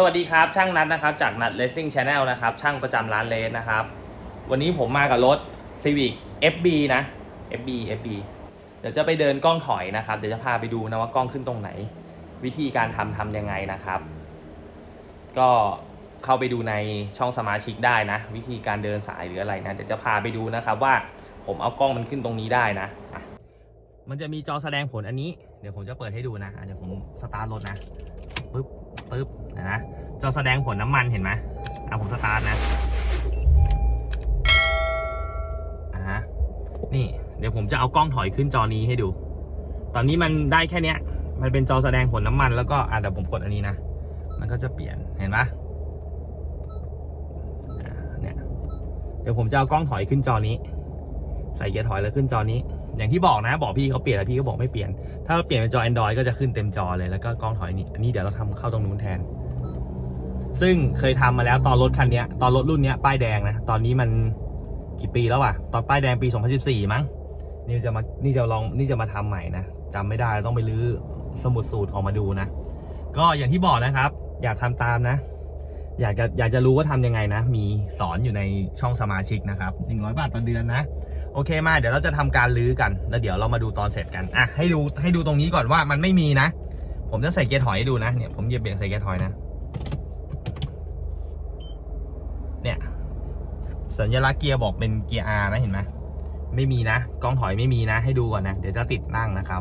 สวัสดีครับช่างนัดนะครับจากนัด Racing Channel นะครับช่างประจำร้านเลสนะครับ วันนี้ผมมากับรถ Civic FB นะ FB FB เดี๋ยวจะไปเดินกล้องถอยนะครับ เดี๋ยวจะพาไปดูนะว่ากล้องขึ้นตรงไหน วิธีการทำทำยังไงนะครับ ก็เข้าไปดูในช่องสมาชิกได้นะ วิธีการเดินสายหรืออะไรนะเดี๋ยวจะพาไปดูนะครับว่าผมเอากล้องมันขึ้นตรงนี้ได้นะะมันจะมีจอแสดงผลอันนี้เดี๋ยวผมจะเปิดให้ดูนะอะเดี๋ยวผมสตาร์ทรถนะปึ๊บ ปึ๊บนะนะจอแสดงผลน้ำมันเห็นไหมอะผมสตาร์ทนะอ่าฮะนี่เดี๋ยวผมจะเอากล้องถอยขึ้นจอนี้ให้ดู ตอนนี้มันได้แค่เนี้ย มันเป็นจอแสดงผลน้ำมันแล้วก็อะเดี๋ยวผมกดอันนี้นะ มันก็จะเปลี่ยนเห็นปะอ่าเนี่ยเดี๋ยวผมจะเอากล้องถอยขึ้นจอนี้ ใส่เกียร์ถอยแล้วขึ้นจอนี้ อย่างที่บอกนะ บอกพี่เขาเปลี่ยนแล้วพี่ก็บอกไม่เปลี่ยน ถ้าเปลี่ยนเป็นจอ Android ก็จะขึ้นเต็มจอเลยแล้วก็กล้องถอยนี่อันนี้เดี๋ยวเราทำเข้าตรงนู้นแทน ซึ่งเคยทำมาแล้วตอนรถคันนี้ตอนรถรุ่นนี้ป้ายแดงนะ ตอนนี้มันกี่ปีแล้วอะตอนป้ายแดงปี 2014 มั้งนี่จะมานี่จะลองนี่จะมาทำใหม่นะจำไม่ได้ต้องไปรื้อสมุดสูตรออกมาดูนะ ก็อย่างที่บอกนะครับ อยากทำตามนะ อยากจะอยากจะรู้ว่าทำยังไงนะ มีสอนอยู่ในช่องสมาชิกนะครับ100 บาทต่อเดือนนะ โอเคมาเดี๋ยวเราจะทำการลื้อกันแล้วเดี๋ยวเรามาดูตอนเสร็จกันอะให้ดูให้ดูตรงนี้ก่อนว่ามันไม่มีนะ ผมจะใส่เกียร์ถอยให้ดูนะเนี่ยผมเหยียบเบรกใส่เกียร์ถอยนะ เนี่ยสัญลักษณ์เกียร์บอกเป็นเกียร์ R นะเห็นไหมไม่มีนะกล้องถอยไม่มีนะ ให้ดูก่อนนะ เดี๋ยวจะติดตั้งนะครับ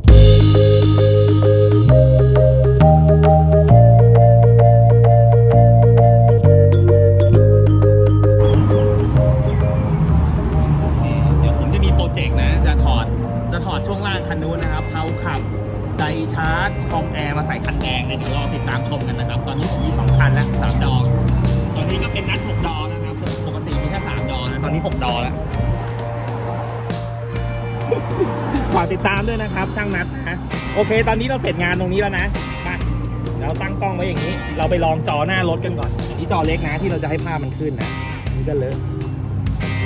เจกต์นะ จะถอดจะถอดช่วงล่างคันนู้นนะครับเพาขับไดชาร์จคอมแอร์มาใส่คันแดงเลยเดี๋ยวรอติดตามชมกันนะครับ ตอนนี้ผมมีสองคันแล้วสามดอกตอนนี้ก็เป็นนัดหกดอนะครับปกติมีแค่สามดอนะตอนนี้หกดอแล้วฝากติดตามด้วยนะครับ ช่างนัดนะโอเค ตอนนี้เราเสร็จงานตรงนี้แล้วนะมาเราตั้งกล้องไว้อย่างนี้ เราไปลองจอหน้ารถกันก่อนอันนี้จอเล็กนะที่เราจะให้ภาพมันขึ้นนะนี่ก็เลอะ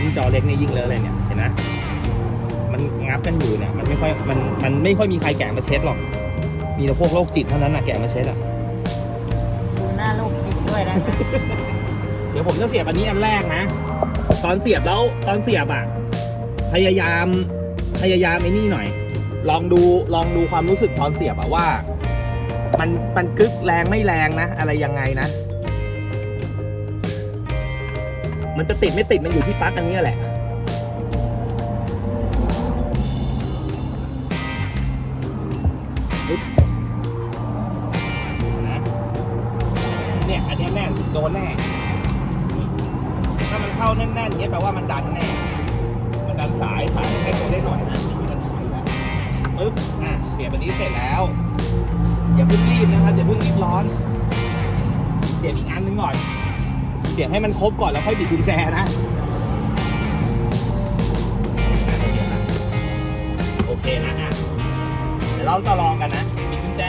นี่จอเล็กนี่ยิ่งเลอะเลยเนี่ยเห็นไหม มันงับกันอยู่เนี่ยมันไม่ค่อยมันมันไม่ค่อยมีใครแกะมาเช็ดหรอก มีแต่พวกโรคจิตเท่านั้นนะแกะมาเช็ดอะดูหน้าลูกติดด้วยนะ เดี๋ยวผมจะเสียบอันนี้อันแรกนะ ตอนเสียบแล้วตอนเสียบอะ พยายามพยายามไอ้นี่หน่อย ลองดูลองดูความรู้สึกตอนเสียบอะว่า มันมันกึกแรงไม่แรงนะ อะไรยังไงนะ มันจะติดไม่ติดมันอยู่ที่ปลั๊กตรงนี้แหละ นะเนี่ยอันนี้แน่นโดนแน่ ถ้ามันเข้าแน่นๆอย่างเงี้ยแปลว่ามันดันแน่ มันดันสายสายให้ตัวได้หน่อยนะนี่มันสายแล้วปึ๊บอะเสียบอันนี้เสร็จแล้ว อย่าเพิ่งรีบนะครับอย่าเพิ่งรีบร้อน เสียบอีกอันนึงก่อน เสียบให้มันครบก่อนแล้วค่อยบิดกุญแจนะโอเคนะฮะ ดี๋ยวเราจะลองกันนะบิดกุญแจ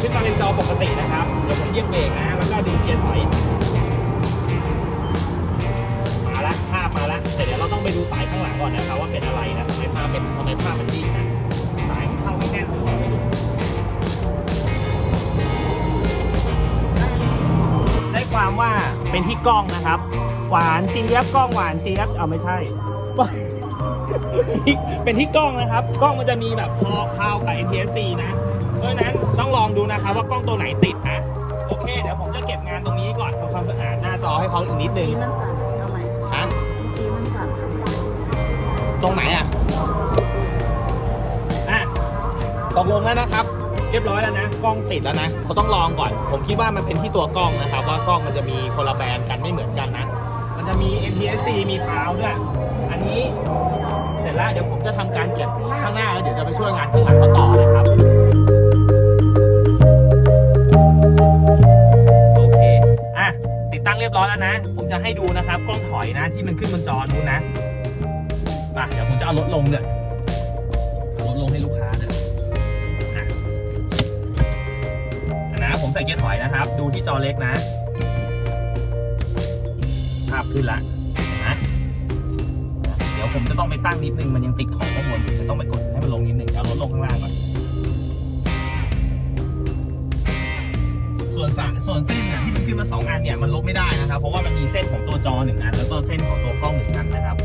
ขึ้นมาเป็นจอปกตินะครับ เดี๋ยวผมเยียบเบรกนะ แล้วก็ดึงเกียร์ถอย มาละภาพมาละแต่เดี๋ยวเราต้องไปดูสายข้างหลังก่อนนะครับว่าเป็นอะไรนะทำไมภาพเป็นทำไมภาพมันดิ้นะ สายเข้าไม่แน่นหรือเปล่าไม่รู้ได้ความว่าเป็นที่กล้องนะครับ หวานเจี๊ยบกล้องหวานเจี๊ยบเอาไม่ใช่ เป็นที่กล้องนะครับ กล้องมันจะมีแบบพอพาวกับ NTSC นะ เพราะฉะนั้นต้องลองดูนะครับว่ากล้องตัวไหนติดนะ โอเค เดี๋ยวผมจะเก็บงานตรงนี้ก่อนทำความสะอาดหน้าจอให้เขาอีกนิดนึงทีมันสั่นเอาไหมฮะทีมันสั่นตรงไหนอะอะตกลงแล้วนะครับเรียบร้อยแล้วนะกล้องติดแล้วนะเขาต้องลองก่อน ผมคิดว่ามันเป็นที่ตัวกล้องนะครับ ว่ากล้องมันจะมีคนละแบรนด์กันไม่เหมือนกันนะ มันจะมี NTSC มีพาวด้วย อันนี้เสร็ จแล้วเดี๋ยวผมจะทำการเก็บข้างหน้าแล้วเดี๋ยวจะไปช่วยงานข้างหลังเขาต่อนะครับ โอเค อะ ติดตั้งเรียบร้อยแล้วนะ ผมจะให้ดูนะครับ กล้องถอยนะที่มันขึ้นบนจอนู้นนะมาเดี๋ยวผมจะเอารถลงเนี่ยเอารถลงให้ลูกค้าเนี่ยอะอะนะ ผมใส่เกียร์ถอยนะครับ ดูที่จอเล็กนะ ภาพขึ้นละ ผมจะต้องไปตั้งนิดนึงมันยังติดของข้างบนอยู่จะต้องไปกดให้มันลงนิดนึงเอารถลงข้างล่างก่อนส่วนสะส่วนเส้นเนี่ยที่มันขึ้นมาสองอันเนี่ยมันลบไม่ได้นะครับ เพราะว่ามันมีเส้นของตัวจอหนึ่งอันแล้วก็เส้นของตัวกล้องหนึ่งอันนะครับ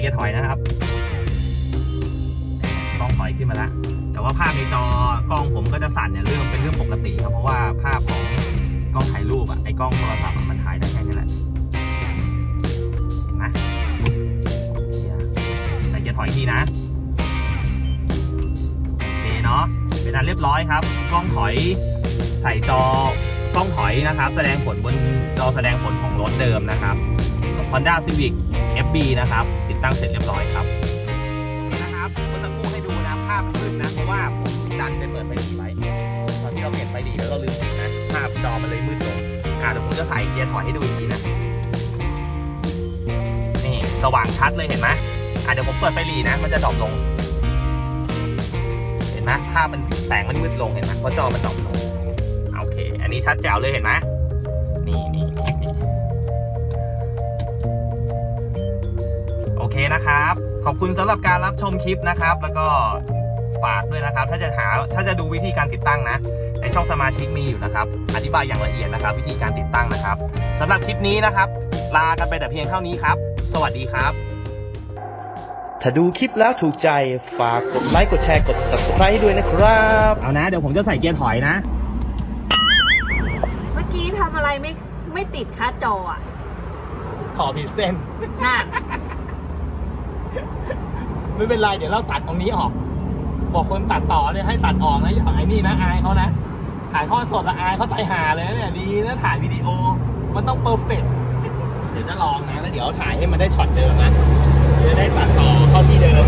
เกียร์ถอยนะครับกล้องถอยขึ้นมาแล้วแต่ว่าภาพในจอกล้องผมก็จะสั่นเนี่ยเรื่องเป็นเรื่องปกติครับเพราะว่าภาพของกล้องถ่ายรูปอะไอ้กล้องโทรศัพท์มันถ่ายได้แค่นี้แหละเห็นไหมเนี่ยใส่เกียร์ถอยอีกทีนะโอเคเนาะเป็นอันเรียบร้อยครับ กล้องถอยใส่จอกล้องถอยนะครับ แสดงผลบนจอแสดงผลของรถเดิมนะครับ Honda Civic FB นะครับ ตั้งเสร็จเรียบร้อยครับนะครับเมื่อสักครู่ให้ดูนะภาพมันขึ้นนะเพราะว่าผมดันไปเปิดไฟหลีไว้ตอนที่เราเปลี่ยนไฟหลีแล้วเราลืมปิดนะภาพจอมันเลยมืดลงอ่าเดี๋ยวผมจะใส่เกียร์ถอยให้ดูอีกทีนะนี่สว่างชัดเลยเห็นไหมอะเดี๋ยวผมเปิดไฟหลีนะ มันจะดรอปลง เห็นไหมภาพมันแสงมันมืดลงเห็นไหมเพราะจอมันดรอปลงโอเค อันนี้ชัดแจ๋วเลยเห็นไหมนี่นี่นี่ เคนะครับ ขอบคุณสำหรับการรับชมคลิปนะครับ แล้วก็ฝากด้วยนะครับ ถ้าจะหาถ้าจะดูวิธีการติดตั้งนะ ในช่องสมาชิกมีอยู่นะครับ อธิบายอย่างละเอียดนะครับ วิธีการติดตั้งนะครับสำหรับคลิปนี้นะครับ ลากันไปแต่เพียงเท่านี้ครับ สวัสดีครับ ถ้าดูคลิปแล้วถูกใจฝากกดไลค์กดแชร์กด subscribe ด้วยนะครับ เอานะ เดี๋ยวผมจะใส่เกียร์ถอยนะ เมื่อกี้ทำอะไรไม่ไม่ติดค่าจออะขอผิดเส้น น่ะ ไม่เป็นไรเดี๋ยวเราตัดตรงนี้ออก บอกคนตัดต่อเนี่ยให้ตัดออกนะอย่าไอ้นี่นะอายเขานะถ่ายทอดสดละอายเขาตายหาเลยนะเนี่ยดีนะถ่ายวิดีโอ มันต้องเปอร์เฟกเดี๋ยวจะลองนะแล้วเดี๋ยวถ่ายให้มันได้ช็อตเดิมนะเดี๋ยวได้ตัดต่อเข้าที่เดิม